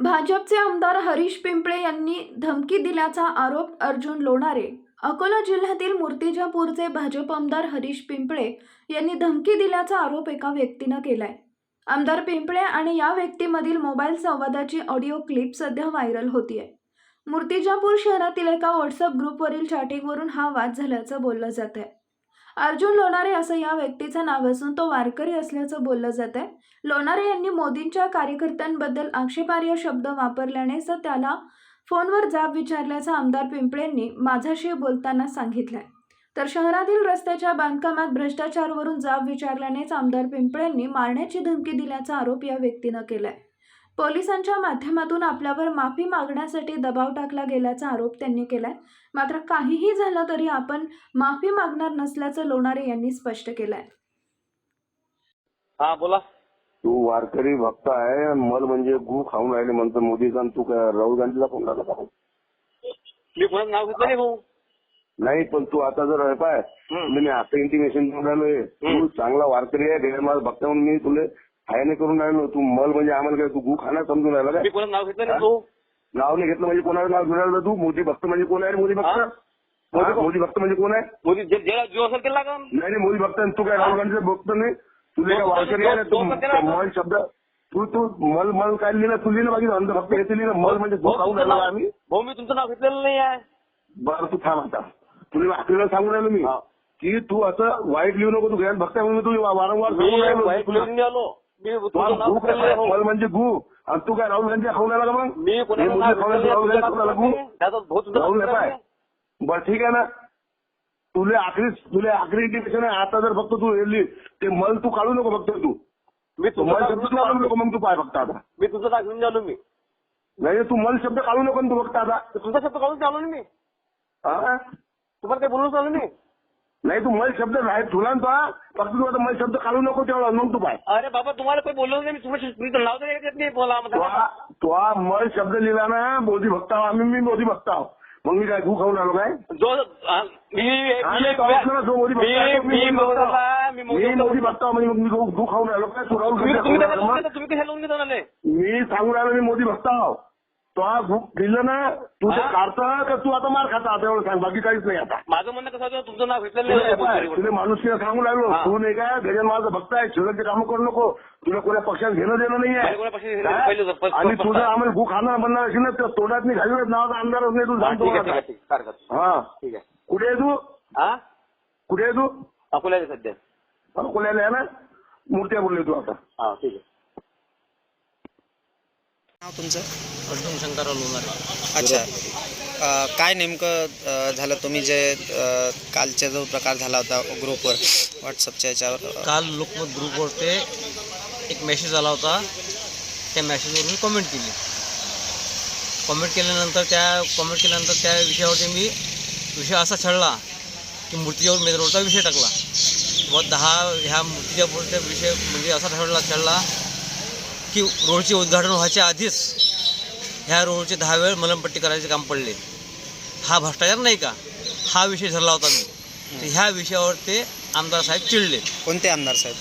भाजपचे आमदार हरीश पिंपळे यांनी धमकी दिल्याचा आरोप अर्जुन लोणारे. अकोला जिल्ह्यातील मूर्तिजापूरचे भाजप आमदार हरीश पिंपळे यांनी धमकी दिल्याचा आरोप एका व्यक्तीनं केलाय. आमदार पिंपळे आणि या व्यक्तीमधील मोबाईल संवादाची ऑडिओ क्लिप सध्या व्हायरल होतीये. मूर्तिजापूर शहरातील एका व्हॉट्सअप ग्रुपवरील चॅटिंगवरून हा वाद झाल्याचं बोललं जात आहे अर्जुन लोणारे असं या व्यक्तीचं नाव असून तो वारकरी असल्याचं बोललं जात आहे लोणारे यांनी मोदींच्या कार्यकर्त्यांबद्दल आक्षेपार्ह शब्द वापरल्याने स त्याला फोनवर जाब विचारल्याचं आमदार पिंपळेंनी माझ्याशी बोलताना सांगितलंय. तर शहरातील रस्त्याच्या बांधकामात भ्रष्टाचारवरून जाब विचारल्यानेच आमदार पिंपळेंनी मारण्याची धमकी दिल्याचा आरोप या व्यक्तीनं केलाय. पोलिसांच्या माध्यमातून आपल्यावर माफी मागण्यासाठी दबाव टाकला गेल्याचा आरोप त्यांनी केलाय. मात्र काहीही झालं तरी आपण माफी मागणार नसल्याचं लोणारे यांनी स्पष्ट केलंय. हा बोला. तू वारकरी भक्त आहे. मल म्हणजे गु खाऊन राहिले म्हणतो मोदीचा आणि तू काय राहुल गांधीला फोन लावला का? मी कोणाचं नाव घेतलं नाही भाऊ? नाही पण तू आता जर पाय तुला मी असं इंटिमेशन देऊन राहिलोय. तू चांगला वारकरी आहे भक्त म्हणून मी तुला फायने करून राहिलो तू मल म्हणजे आम्हाला काय तू गु खाणार समजून राहिला मी काय कोणाचं नाव घेतलं भाऊ नाव नाही घेतलं म्हणजे कोणाचं नाव घेऊन राहिलं तू? मोदी भक्त म्हणजे कोण आहे रे मोदी भक्त? हा? हा? मोदी भक्त म्हणजे कोण आहे? मोदी जे जीव असेल का नाही नाही मोदी भक्त. तू काय राहुल गांधीचा भक्त नाही? तुला काय वारकरी आहे ना तू मल शब्द तू तू मल मल काय लिहिलं? तू लिहिलं बाकी अंधभक्त हे लिहिलं? मल म्हणजे गु भाऊ, खाऊन तुमचं राहिलो नाव- आम्ही. भाऊ मी तुमचं नाव घेतलेलं नाही आहे. बरं तू थांब आता. तुला आपल्याला सांगून राहिलो मी हा. की तू असं वाईट लिहू नको तू घ्यायला भक्त आहे म्हणून तू वारंवार मी सांगून राहिलो. वाईट तुला. नाही आलो. मी. मल म्हणजे गु आणि तू काय राहुल गांधी राहिला का मग? मी. पाय बरं ठीक आहे ना. तुले आखरी तुले आखरी इंटिमेशन आहे आता जर फक्त तू हे लिह, ते मल तू काढू नको फक्त तू. मी तो तुमचं मल नाव शब्द काढू. नको मग तू पाय फक्त आता. मी नाव घेऊन आलो मी. नाही तू मल शब्द काढू नको तू फक्त आता. तुमचा शब्द काढून ना मी. हा? तुम्हाला काही बोलून आलो नाही? नाही तू मल शब्द राहील तुला ना तो फक्त तू आता मल शब्द काढू नको तेवढा मग तू पाय अरे बाबा तुम्हाला काही बोललो नाही मी तुम्हाला तुमचं नाव तरी घेत नाही बोला म्हणता. तो तो मल शब्द लिहिला ना मोदी भक्त आहो आम्ही मी मोदी भक्त आहो मग मी काय तू खाऊन आलो काय जो मी मी- तो जो मोदी भक्त आहे, तो मी मी मोदी भक्त मोदीला- आहो. मी मी मोदीला- मोदी भक्त आहो, म्हणजे मग मी खाऊन राहिलो काय तू राहुल तुम्ही गांधी तुम्ही खाऊन त्याला राहिलो लावून मग? घेता, तुम्ही कशाला लावून घेता म्हणाले? मी सांगून राहिलो मी मोदी भक्त आहो तो बुक दिलं ना तू ते? काढता का तू आता मार खाता आता एवढं सांग बाकी काहीच नाही आता. माझं म्हणणं कसं होतं तुमचं नाव घेतलेलं तुला आहे तुला माणूस सांगून राहिलो हा. तू नाही काय गजन माझा भक्त आहे शिवराजचे कामं करू नको तुला कोणत्या पक्षात घेणं देणं नाही मला कोण्या पक्षात घेणं देणं काय? पहिलं जर- प- आणि तुझं आम्हाला भूक खाणार म्हणणार असेल ना तर तोंडात नाही घालूनच नावाचा आमदारच नाही तू हा, सांगतो ठीक आहे ठीक आहे. ठीक आहे. हा. ठीक आहे. कुठे आहे तू? हा? कुठे आहे तू? अकोल्याला सध्या. अकोल्याला आहे ना? मूर्त्या बोलले तू आता. हा ठीक आहे. नाव तुमचं? अर्जुन शंकरराव लोणारे. अच्छा. अ, काय नेमकं अ, झालं? तुम्ही जे अ, कालचा जो प्रकार झाला होता ग्रुपवर व्हॉट्सअपच्या याच्यावर काल लोकमत ग्रुपवर ते एक मेसेज आला होता. त्या मेसेजवर मी कमेंट केली. कमेंट केल्यानंतर त्या कमेंट केल्यानंतर त्या विषयावरती मी विषय असा छळला की मूर्तीच्यावर मेदरोडचा विषय टाकला. व दहा ह्या मूर्तीच्या पुढचा विषय म्हणजे असा ठरवला छळला. की रोडचे उद्घाटन व्हायच्या आधीच ह्या रोडचे दहा वेळ मलमपट्टी करायचे काम पडले. हा भ्रष्टाचार नाही का? हा विषय ठरला होता मी. तर ह्या विषयावर ते आमदार साहेब चिडले. कोणते आमदार साहेब?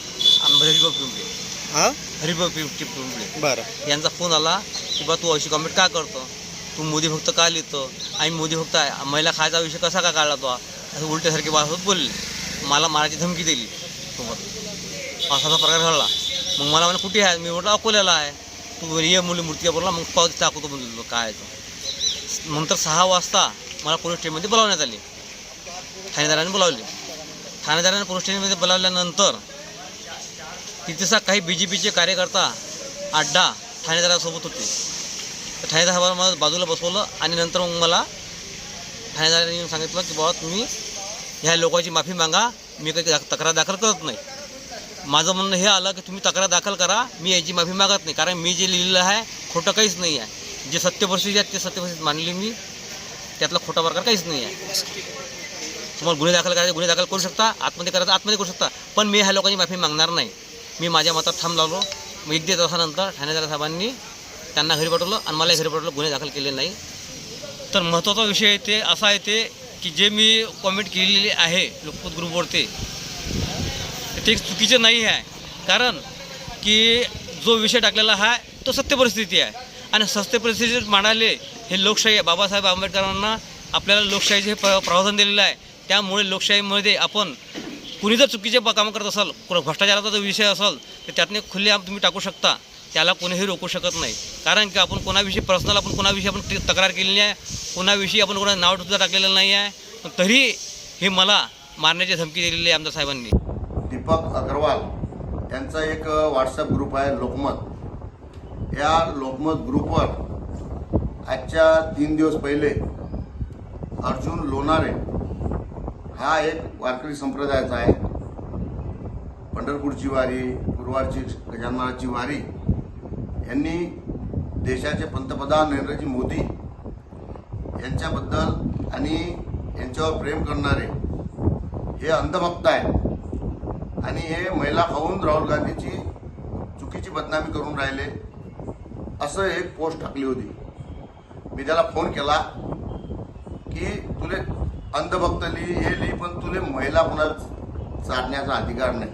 हरिभाऊ पिंपळे. हां? हरिभाऊ पिंपळे पिंपळे. बरं. यांचा फोन आला की बा तू अशी कमेंट का करतो? तू मोदी भक्त का लिहितो? आम्ही मोदी भक्त आहे महिला खायचा विषय कसा का काढला तो? असं उलट्यासारखे बाळासोबत बोलले. मला मारायची धमकी दिली. सोबत असा प्रकार घडला. मग मला म्हणे कुठे आहे? मी म्हटलं अकोल्याला आहे. तू ये मुली मूर्ती बोलला मग पाव टाकतो म्हणलो काय आहे तो? नंतर सहा वाजता मला पोलीस स्टेशनमध्ये बोलावण्यात आले. ठाणेदाराने बोलावले. ठाणेदाराने पोलीस स्टेशनमध्ये बोलावल्यानंतर तिथेचा काही बी जे पीचे कार्यकर्ता अड्डा ठाणेदारासोबत होते. तर ठाणेदार मला बाजूला बसवलं आणि नंतर मग मला ठाणेदाराने सांगितलं की बाबा तुम्ही ह्या लोकांची माफी मागा. मी काही तक्रार दाखल करत नाही. माझं म्हणणं हे आलं की तुम्ही तक्रार दाखल करा. मी याची माफी मागत नाही. कारण मी जे लिहिलेलं आहे खोटं काहीच नाही आहे. जे सत्यपरिस्थिती आहेत ते सत्यपरिस्थिती मानली मी. त्यातला खोटा प्रकार काहीच नाही आहे. तुम्हाला गुन्हे दाखल करायचे गुन्हे दाखल करू शकता. आतमध्ये करायचं आतमध्ये करू शकता. पण मी ह्या लोकांची माफी मागणार नाही. मी माझ्या मतात थांब लावलो मग एक दीड तासानंतर ठाणेदार साहेबांनी त्यांना घरी पाठवलं आणि मला घरी पाठवलं. गुन्हे दाखल केले नाही. तर महत्त्वाचा विषय ते असा येते की जे मी कॉमेंट केलेली आहे लोकमत ग्रुपवरती ते चुकीचे नाही आहे. कारण की जो विषय टाकलेला आहे तो सत्य परिस्थिती आहे. आणि सत्य परिस्थितीत मांडाले हे लोकशाही बाबासाहेब आंबेडकरांना आपल्याला लोकशाहीचे हे प्र प्रावधान दिलेलं आहे. त्यामुळे लोकशाहीमध्ये आपण कुणी जर चुकीचे ब- कामं करत असाल कुणा भ्रष्टाचाराचा जर विषय असेल तर त्यातने खुले आम तुम्ही टाकू शकता. त्याला कोणीही रोखू शकत नाही. कारण की आपण कोणाविषयी पर्सनल आपण कोणाविषयी आपण तक्रार केलेली आहे कोणाविषयी आपण कोणा नाव सुद्धा टाकलेलं नाही आहे. तरी हे मला मारण्याची धमकी दिलेली आहे आमदार साहेबांनी. दीपक अग्रवाल यांचा एक व्हॉट्सअप ग्रुप आहे लोकमत. या लोकमत ग्रुपवर आजच्या तीन दिवस पहिले अर्जुन लोणारे हा एक वारकरी संप्रदायाचा आहे. पंढरपूरची वारी गुरुवारची गजाननाची वारी यांनी देशाचे पंतप्रधान नरेंद्रजी मोदी यांच्याबद्दल आणि यांच्यावर प्रेम करणारे हे अंधभक्त आहे आणि हे महिला खाऊन राहुल गांधीची चुकीची बदनामी करून राहिले असं एक पोस्ट टाकली होती. मी त्याला फोन केला की तुले अंधभक्त लिही हे लिही पण तुले महिला कोणाला चाडण्याचा अधिकार नाही.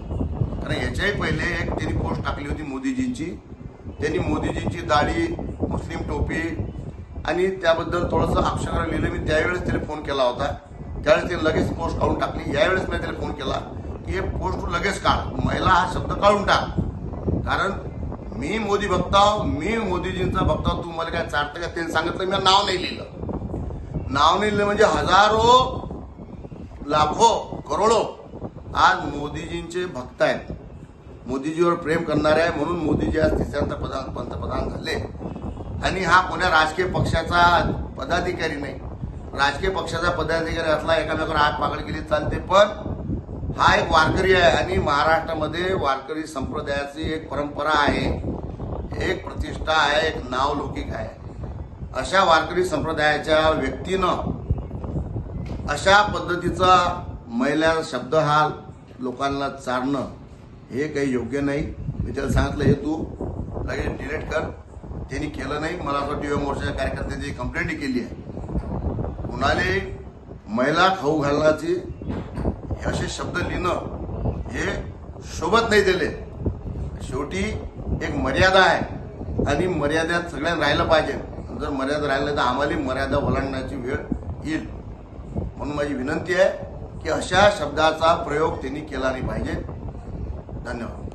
कारण याच्याही पहिले एक त्यांनी पोस्ट टाकली होती मोदीजींची. त्यांनी मोदीजींची दाढी मुस्लिम टोपी आणि त्याबद्दल थोडंसं अक्षर लिहिलं. मी त्यावेळेस त्याला फोन केला होता. त्यावेळेस ते लगेच पोस्ट काढून टाकली. यावेळेस मी त्याला फोन केला. हे पोस्ट लगेच काढ. महिला हा शब्द काढून टाक. कारण मी मोदी भक्त मी मोदीजींचा भक्त तू मला काय चाटतं का त्यांनी सांगितलं मी नाव नाही लिहिलं. नाव नाही लिहिलं म्हणजे हजारो लाखो करोडो आज मोदीजींचे भक्त आहेत. मोदीजीवर प्रेम करणारे आहे म्हणून मोदीजी आज तिसऱ्यांदा प्रधान पंतप्रधान झाले. आणि हा कोण्या राजकीय पक्षाचा पदाधिकारी नाही. राजकीय पक्षाचा पदाधिकारी असला एकामेकावर हात पाकड केली चालते. पण हा एक वारकरी आहे आणि महाराष्ट्रामध्ये वारकरी संप्रदायाची एक परंपरा आहे एक प्रतिष्ठा आहे एक नावलौकिक आहे. अशा वारकरी संप्रदायाच्या व्यक्तीनं अशा पद्धतीचा महिला शब्द हा लोकांना चारणं हे काही योग्य नाही. मी त्याला सांगितलं हे तू लगेच डिलीट कर. त्यांनी केलं नाही. मला असं टी मोर्चाच्या कार्यकर्त्यांची कंप्लेंटही केली आहे. कुणाले महिला खाऊ घालण्याची हे असे शब्द लिहिणं हे शोभत नाही दिले शेवटी एक मर्यादा आहे. आणि मर्यादेत सगळ्यांना राहिलं पाहिजे. जर मर्यादा राहिलं तर आम्हाला मर्यादा ओलांडण्याची वेळ येईल. म्हणून माझी विनंती आहे की अशा शब्दाचा प्रयोग त्यांनी केला नाही पाहिजे. धन्यवाद.